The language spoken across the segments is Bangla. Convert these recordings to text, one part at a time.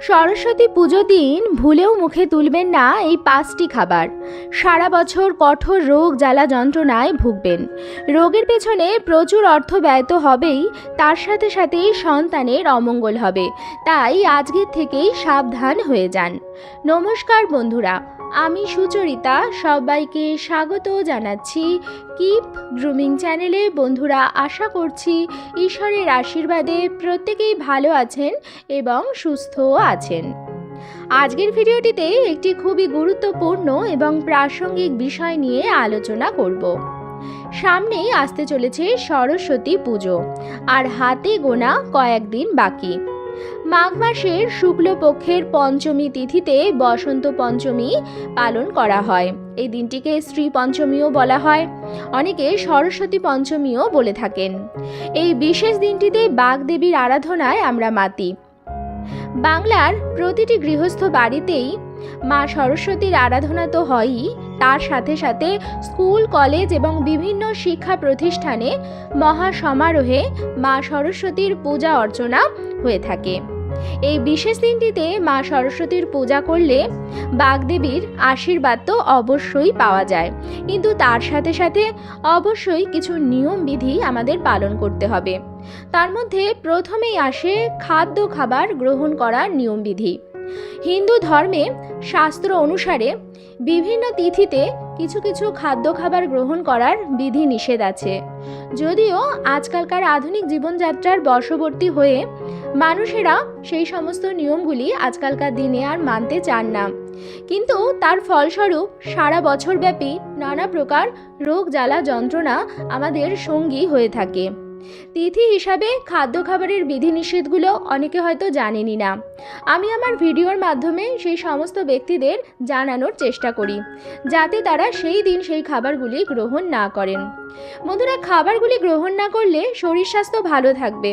সরস্বতী পুজো দিন ভুলেও মুখে তুলবেন না এই পাঁচটি খাবার। সারা বছর কঠোর রোগ জ্বালা যন্ত্রণায় ভুগবেন। রোগের পেছনে প্রচুর অর্থ ব্যয় তো হবেই, তার সাথে সাথে সন্তানের অমঙ্গল হবে। তাই আজকের থেকেই সাবধান হয়ে যান। নমস্কার বন্ধুরা আমি সুচরিতা সবাইকে স্বাগত জানাচ্ছি কিপ গ্রুমিং চ্যানেলে। বন্ধুরা, আশা করছি ঈশ্বরের আশীর্বাদে প্রত্যেকেই ভালো আছেন এবং সুস্থও আছেন। আজকের ভিডিওটিতে একটি খুবই গুরুত্বপূর্ণ এবং প্রাসঙ্গিক বিষয় নিয়ে আলোচনা করব। সামনেই আসতে চলেছে সরস্বতী পুজো, আর হাতে গোনা কয়েকদিন বাকি। মাঘ মাসের শুক্লপক্ষের পঞ্চমী তিথিতে বসন্ত পঞ্চমী পালন করা হয়। এই দিনটিকে শ্রী পঞ্চমীও বলা হয়। অনেকে সরস্বতী পঞ্চমীও বলে থাকেন। এই বিশেষ দিনটিতে বাগদেবীর আরাধনায় আমরা মাতি। বাংলার প্রতিটি গৃহস্থ বাড়িতেই মা সরস্বতীর আরাধনা তো হয়ই। তার সাথে সাথে স্কুল, কলেজ এবং বিভিন্ন শিক্ষা প্রতিষ্ঠানে মহা সমারোহে মা সরস্বতীর পূজা অর্চনা হয়ে থাকে। এই বিশেষ দিনটিতে মা সরস্বতীর পূজা করলে বাগদেবীর আশীর্বাদ তো অবশ্যই পাওয়া যায়। কিন্তু তার সাথে সাথে অবশ্যই কিছু নিয়ম বিধি আমাদের পালন করতে হবে। তার মধ্যে প্রথমেই আসে খাদ্য খাবার গ্রহণ করার নিয়মবিধি হিন্দু ধর্মে শাস্ত্র অনুসারে বিভিন্ন তিথিতে কিছু কিছু খাদ্য খাবার গ্রহণ করার বিধি নিষেধ আছে। যদিও আজকালকার আধুনিক জীবনযাত্রার বশবর্তী হয়ে মানুষেরা সেই সমস্ত নিয়মগুলি আজকালকার দিনে আর মানতে চান না। কিন্তু তার ফলস্বরূপ সারা বছরব্যাপী নানা প্রকার রোগ জ্বালা যন্ত্রণা আমাদের সঙ্গী হয়ে থাকে। তিথি হিসাবে খাদ্য খাবারের বিধিনিষেধগুলো অনেকে হয়তো জানেনই না। আমি আমার ভিডিওর মাধ্যমে সেই সমস্ত ব্যক্তিদের জানানোর চেষ্টা করি, যাতে তারা সেই দিন সেই খাবারগুলি গ্রহণ না করেন। বন্ধুরা, খাবারগুলি গ্রহণ না করলে শরীর স্বাস্থ্য ভালো থাকবে।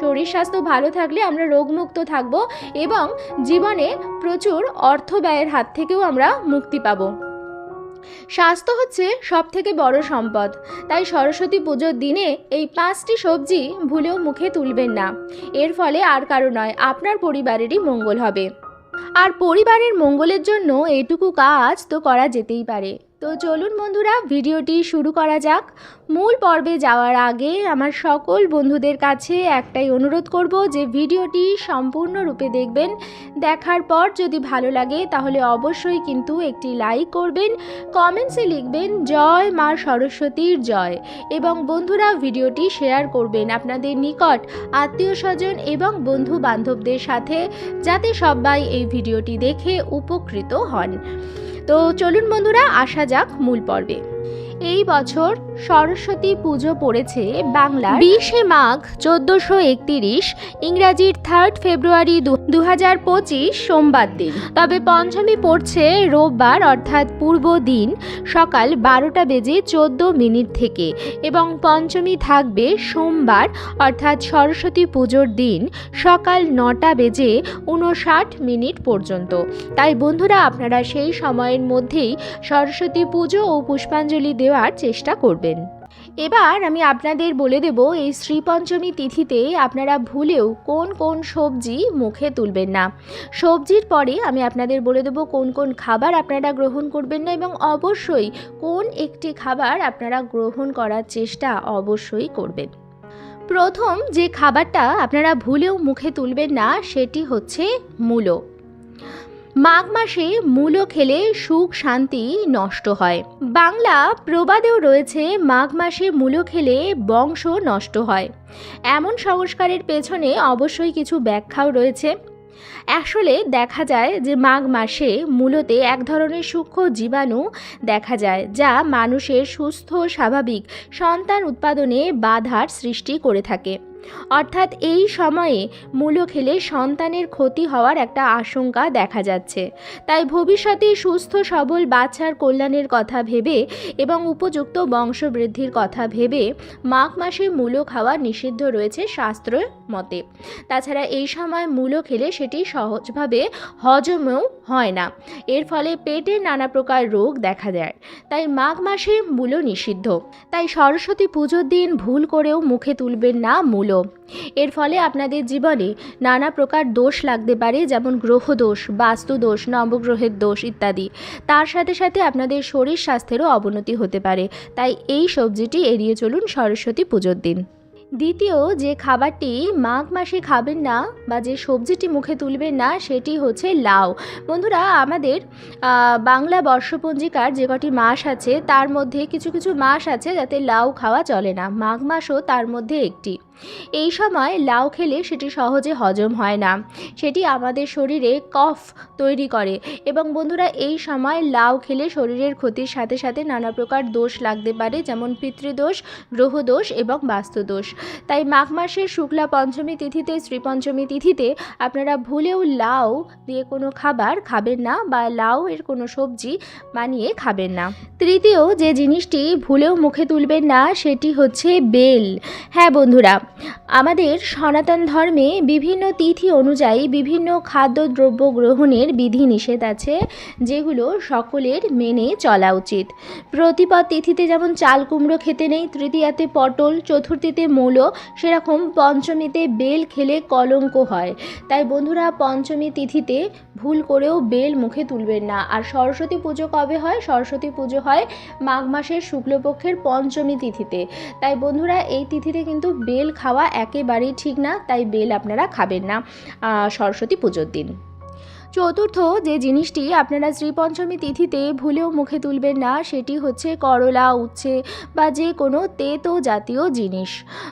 শরীর স্বাস্থ্য ভালো থাকলে আমরা রোগমুক্ত থাকব এবং জীবনে প্রচুর অর্থ ব্যয়ের হাত থেকেও আমরা মুক্তি পাবো। স্বাস্থ্য হচ্ছে সব থেকে বড় সম্পদ। তাই সরস্বতী পুজোর দিনে এই পাঁচটি সবজি ভুলেও মুখে তুলবেন না। এর ফলে আর কারও নয়, আপনার পরিবারেরই মঙ্গল হবে। আর পরিবারের মঙ্গলের জন্য এটুকু কাজ তো করা যেতেই পারে। তো চলুন বন্ধুরা, ভিডিওটি শুরু করা যাক। মূল পর্বে যাওয়ার আগে আমার সকল বন্ধুদের কাছে একটাই অনুরোধ করব যে ভিডিওটি সম্পূর্ণরূপে দেখবেন। দেখার পর যদি ভালো লাগে তাহলে অবশ্যই কিন্তু একটি লাইক করবেন, কমেন্টসে লিখবেন, জয় মা সরস্বতীর জয় এবং বন্ধুরা ভিডিওটি শেয়ার করবেন আপনাদের নিকট, আত্মীয় স্বজন এবং বন্ধু বান্ধবদের সাথে, যাতে সবাই এই ভিডিওটি দেখে উপকৃত হন। তো চলুন বন্ধুরা আসা যাক মূল পর্বে। এই বছর সরস্বতী পুজো পড়েছে বাংলা বিশে মাঘ চোদ্দোশো একতিরিশ, ইংরাজির থার্ড ফেব্রুয়ারি দু হাজার পঁচিশ সোমবার দিন। তবে পঞ্চমী পড়ছে রোববার, অর্থাৎ পূর্ব দিন, সকাল বারোটা বেজে চোদ্দ মিনিট থেকে। এবং পঞ্চমী থাকবে সোমবার, অর্থাৎ সরস্বতী পুজোর দিন, সকাল নটা বেজে উনষাট মিনিট পর্যন্ত। তাই বন্ধুরা, আপনারা সেই সময়ের মধ্যেই সরস্বতী পুজো ও পুষ্পাঞ্জলি দেওয়ার চেষ্টা করবেন। এবার আমি আপনাদের বলে দেব, এই শ্রীপঞ্চমী তিথিতে আপনারা ভুলেও কোন কোন সবজি মুখে তুলবেন না। সবজির পরে আমি আপনাদের বলে দেব, কোন কোন খাবার আপনারা গ্রহণ করবেন না এবং অবশ্যই কোন একটি খাবার আপনারা গ্রহণ করার চেষ্টা অবশ্যই করবেন। প্রথম যে খাবারটা আপনারা ভুলেও মুখে তুলবেন না, সেটি হচ্ছে মূলো। মাঘ মাসে মূলো খেলে সুখ শান্তি নষ্ট হয়। বাংলা প্রবাদেও রয়েছে মাঘ মাসে মূলো খেলে বংশ নষ্ট হয়। এমন সংস্কারের পেছনে অবশ্যই কিছু ব্যাখ্যাও রয়েছে। আসলে দেখা যায় যে মাঘ মাসে মূলতে এক ধরনের সূক্ষ্ম জীবাণু দেখা যায়, যা মানুষের সুস্থ, স্বাভাবিক সন্তান উৎপাদনে বাধার সৃষ্টি করে থাকে। অর্থাৎ এই সময়ে মূলো খেলে সন্তানের ক্ষতি হওয়ার একটা আশঙ্কা দেখা যাচ্ছে। তাই ভবিষ্যতে সুস্থ, সবল বাচ্চার কল্যাণের কথা ভেবে এবং উপযুক্ত বংশবৃদ্ধির কথা ভেবে মাঘ মাসে মূলো খাওয়া নিষিদ্ধ রয়েছে শাস্ত্র মতে। তাছাড়া এই সময় মূলো খেলে সেটি সহজভাবে হজমেও হয় না। এর ফলে পেটের নানা প্রকার রোগ দেখা দেয়। তাই মাঘ মাসে মূলো নিষিদ্ধ। তাই সরস্বতী পুজোর দিন ভুল করেও মুখে তুলবেন না মূলো। এর ফলে আপনাদের জীবনে নানা প্রকার দোষ লাগতে পারে, যেমন গ্রহদোষ বাস্তুদোষ নবগ্রহের দোষ ইত্যাদি। তার সাথে সাথে আপনাদের শরীর স্বাস্থ্যেরও অবনতি হতে পারে। তাই এই সবজিটি এড়িয়ে চলুন সরস্বতী পুজোর দিন। দ্বিতীয়, যে খাবারটি মাঘ মাসে খাবেন না বা যে সবজিটি মুখে তুলবেন না, সেটি হচ্ছে লাউ। বন্ধুরা, আমাদের বাংলা বর্ষপঞ্জিকার যে কটি মাস আছে, তার মধ্যে কিছু কিছু মাস আছে যাতে লাউ খাওয়া চলে না। মাঘ মাসও তার মধ্যে একটি। এই সময় লাউ খেলে সেটি সহজে হজম হয় না। সেটি আমাদের শরীরে কফ তৈরি করে এবং বন্ধুরা, এই সময় লাউ খেলে শরীরের ক্ষতির সাথে সাথে নানা প্রকার দোষ লাগতে পারে, যেমন পিতৃদোষ, গ্রহদোষ এবং বাস্তুদোষ। তাই মাঘ মাসের শুক্লা পঞ্চমী তিথিতে, শ্রীপঞ্চমী তিথিতে আপনারা ভুলেও লাউ দিয়ে কোনো খাবার খাবেন না বা লাউ এর কোনো সবজি বানিয়ে খাবেন না। তৃতীয় যে জিনিসটি ভুলেও মুখে তুলবেন না, সেটি হচ্ছে বেল। হ্যাঁ বন্ধুরা আমাদের সনাতন ধর্মে বিভিন্ন তিথি অনুযায়ী বিভিন্ন খাদ্যদ্রব্য গ্রহণের বিধি নিষেধ আছে, যেগুলো সকলের মেনে চলা উচিত। প্রতিপদ তিথিতে যেমন চাল কুমড়ো খেতে নেই, তৃতীয়াতে পটল, চতুর্থীতে মূলো, সেরকম পঞ্চমীতে বেল খেলে কলঙ্ক হয়। তাই বন্ধুরা, পঞ্চমী তিথিতে ভুল করেও বেল মুখে তুলবেন না। আর সরস্বতী পুজো কবে হয়? সরস্বতী পুজো হয় মাঘ মাসের শুক্লপক্ষের পঞ্চমী তিথিতে। তাই বন্ধুরা, এই তিথিতে কিন্তু বেল খাওয়া একেবারেই ঠিক না, তাই বেল আপনারা খাবেন না সরস্বতী পুজোর দিন। চতুর্থ যে জিনিসটি আপনারা শ্রীপঞ্চমী তিথিতে ভুলেও মুখে তুলবেন না, সেটি হচ্ছে করলা, উচ্ছে বা যে কোনো তেতো জাতীয় জিনিস।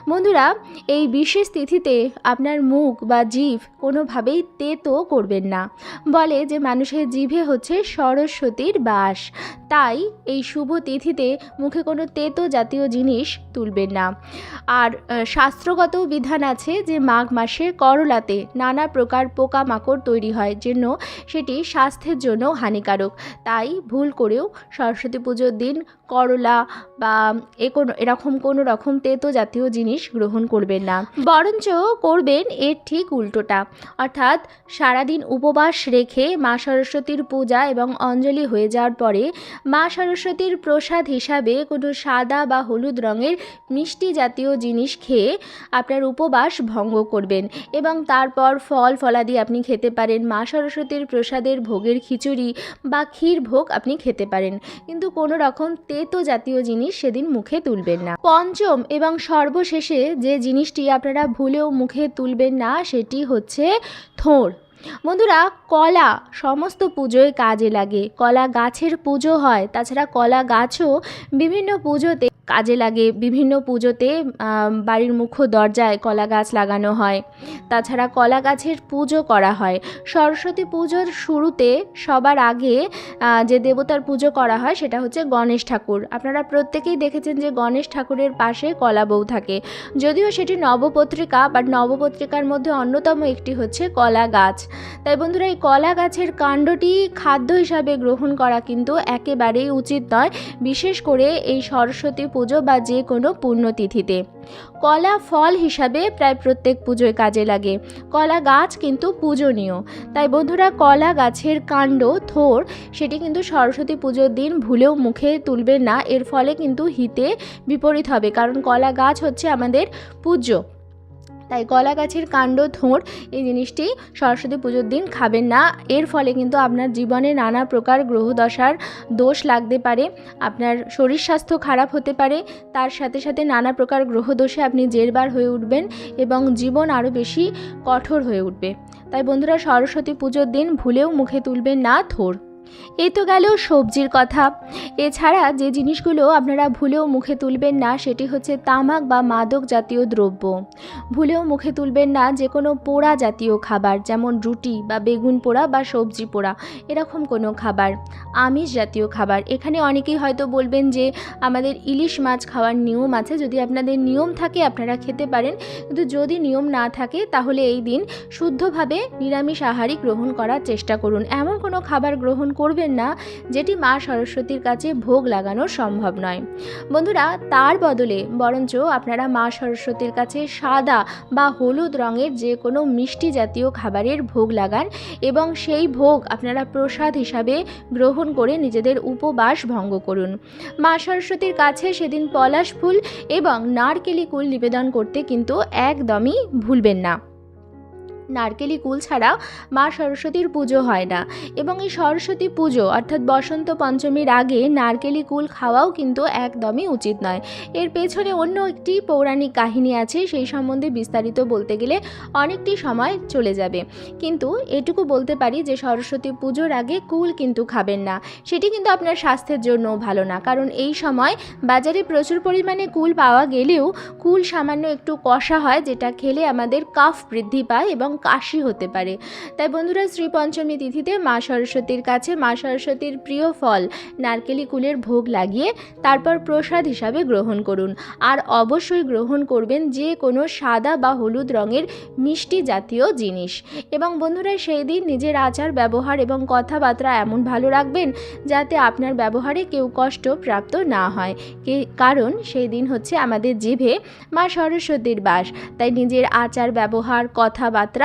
বন্ধুরা, এই বিশেষ তিথিতে আপনার মুখ বা জিভ কোনোভাবেই তেতো করবেন না। বলে যে মানুষের জিভে হচ্ছে সরস্বতীর বাস। তাই এই শুভ তিথিতে মুখে কোনো তেতো জাতীয় জিনিস তুলবেন না। আর শাস্ত্রগত বিধান আছে যে মাঘ মাসে করলাতে নানা প্রকার পোকামাকড় তৈরি হয় জন্য সেটি স্বাস্থ্যের জন্য হানিকারক। তাই ভুল করেও সরস্বতী পুজোর দিন করলা বা এ কোনো, এরকম কোনো রকম তেতো জাতীয় জিনিস গ্রহণ করবেন না। বরঞ্চ করবেন এর ঠিক উল্টোটা। অর্থাৎ সারাদিন উপবাস রেখে মা সরস্বতীর পূজা এবং অঞ্জলি হয়ে যাওয়ার পরে মা সরস্বতীর প্রসাদ হিসাবে কোনো সাদা বা হলুদ রঙের মিষ্টি জাতীয় জিনিস খেয়ে আপনার উপবাস ভঙ্গ করবেন এবং তারপর ফল ফলাদি আপনি খেতে পারেন। মা সরস্বতীর প্রসাদের ভোগের খিচুড়ি বা ক্ষীর ভোগ আপনি খেতে পারেন। কিন্তু কোনো রকম তেতো জাতীয় জিনিস সেদিন মুখে তুলবেন না। পঞ্চম এবং সর্বশেষে যে জিনিসটি আপনারা ভুলেও মুখে তুলবেন না, সেটি হচ্ছে থোড় বন্ধুরা, কলা সমস্ত পুজোয় কাজে লাগে। কলা গাছের পুজো হয়, তাছাড়া কলা গাছও বিভিন্ন পুজোতে কাজে লাগে। বিভিন্ন পুজোতে বাড়ির মুখ্য দরজায় কলা গাছ লাগানো হয়। তাছাড়া কলা গাছের পুজো করা হয়। সরস্বতী পুজোর শুরুতে সবার আগে যে দেবতার পুজো করা হয়, সেটা হচ্ছে গণেশ ঠাকুর। আপনারা প্রত্যেকেই দেখেছেন যে গণেশ ঠাকুরের পাশে কলা বউ থাকে। যদিও সেটি নবপত্রিকা, বাট নবপত্রিকার মধ্যে অন্যতম একটি হচ্ছে কলা গাছ। তাই বন্ধুরা এই কলা গাছের কাণ্ডটি খাদ্য হিসাবে গ্রহণ করা কিন্তু একেবারেই উচিত নয়, বিশেষ করে এই সরস্বতী পুজো বা যে কোনো পুণ্যতিথিতে কলা ফল হিসাবে প্রায় প্রত্যেক পুজোয় কাজে লাগে। কলা গাছ কিন্তু পূজনীয়। তাই বন্ধুরা কলা গাছের কাণ্ড, থোর, সেটি কিন্তু সরস্বতী পুজোর দিন ভুলেও মুখে তুলবেন না। এর ফলে কিন্তু হিতে বিপরীত হবে। কারণ কলা গাছ হচ্ছে আমাদের পূজ্য। তাই কলা গাছের কাণ্ড থোঁড় এই জিনিসটি সরস্বতী পুজোর দিন খাবেন না। এর ফলে কিন্তু আপনার জীবনে নানা প্রকার গ্রহদশার দোষ লাগতে পারে, আপনার শরীর স্বাস্থ্য খারাপ হতে পারে, তার সাথে সাথে নানা প্রকার গ্রহদোষে আপনি জেরবার হয়ে উঠবেন এবং জীবন আরও বেশি কঠোর হয়ে উঠবে। তাই বন্ধুরা, সরস্বতী পুজোর দিন ভুলেও মুখে তুলবেন না থোড় এই তো গেল সবজির কথা। এছাড়া যে জিনিসগুলো আপনারা ভুলেও মুখে তুলবেন না, সেটি হচ্ছে তামাক বা মাদক জাতীয় দ্রব্য। ভুলেও মুখে তুলবেন না যে কোনো পোড়া জাতীয় খাবার, যেমন রুটি বা বেগুন পোড়া বা সবজি পোড়া, এরকম কোনো খাবার, আমিষ জাতীয় খাবার। এখানে অনেকেই হয়তো বলবেন যে আমাদের ইলিশ মাছ খাওয়ার নিয়ম আছে, যদি আপনাদের নিয়ম থাকে আপনারা খেতে পারেন, কিন্তু যদি নিয়ম না থাকে তাহলে এই দিন শুদ্ধভাবে নিরামিষ আহারই গ্রহণ করার চেষ্টা করুন। এমন কোনো খাবার গ্রহণ করবেন না, যেটি মা সরস্বতীর কাছে ভোগ লাগানো সম্ভব নয়। বন্ধুরা, তার বদলে, বরঞ্চ আপনারা মা সরস্বতীর কাছে সাদা বা হলুদ রঙের যে কোনো মিষ্টি জাতীয় খাবারের ভোগ লাগান এবং সেই ভোগ আপনারা প্রসাদ হিসাবে গ্রহণ করে নিজেদের উপবাস ভঙ্গ করুন। মা সরস্বতীর কাছে সেদিন পলাশ ফুল এবং নারকেলি কুল নিবেদন করতে কিন্তু একদমই ভুলবেন না। নারকেলি কুল ছাড়া মা সরস্বতীর পুজো হয় না। এবং এই সরস্বতী পুজো, অর্থাৎ বসন্ত পঞ্চমীর আগে নারকেলি কুল খাওয়াও কিন্তু একদমই উচিত নয়। এর পেছনে অন্য একটি পৌরাণিক কাহিনী আছে, সেই সম্বন্ধে বিস্তারিত বলতে গেলে অনেকটি সময় চলে যাবে। কিন্তু এটুকু বলতে পারি যে সরস্বতী পুজোর আগে কুল কিন্তু খাবেন না। সেটি কিন্তু আপনার স্বাস্থ্যের জন্যও ভালো না। কারণ এই সময় বাজারে প্রচুর পরিমাণে কুল পাওয়া গেলেও কুল সামান্য একটু কষা হয়, যেটা খেলে আমাদের কাফ বৃদ্ধি পায় এবং কাশি হতে পারে। তাই বন্ধুরা শ্রী পঞ্চমী তিথিতে মা সরস্বতীর কাছে মা সরস্বতীর প্রিয় ফল নারকেলি কুলের ভোগ লাগিয়ে তারপর প্রসাদ হিসাবে গ্রহণ করুন। আর অবশ্যই গ্রহণ করবেন যে কোনো সাদা বা হলুদ রঙের মিষ্টি জাতীয় জিনিস। এবং বন্ধুরা, সেই দিন নিজের আচার, ব্যবহার এবং কথাবার্তা এমন ভালো রাখবেন যাতে আপনার ব্যবহারে কেউ কষ্ট প্রাপ্ত না হয়। কারণ সেই দিন হচ্ছে আমাদের জিভে মা সরস্বতীর বাস। তাই নিজের আচার, ব্যবহার, কথাবার্তা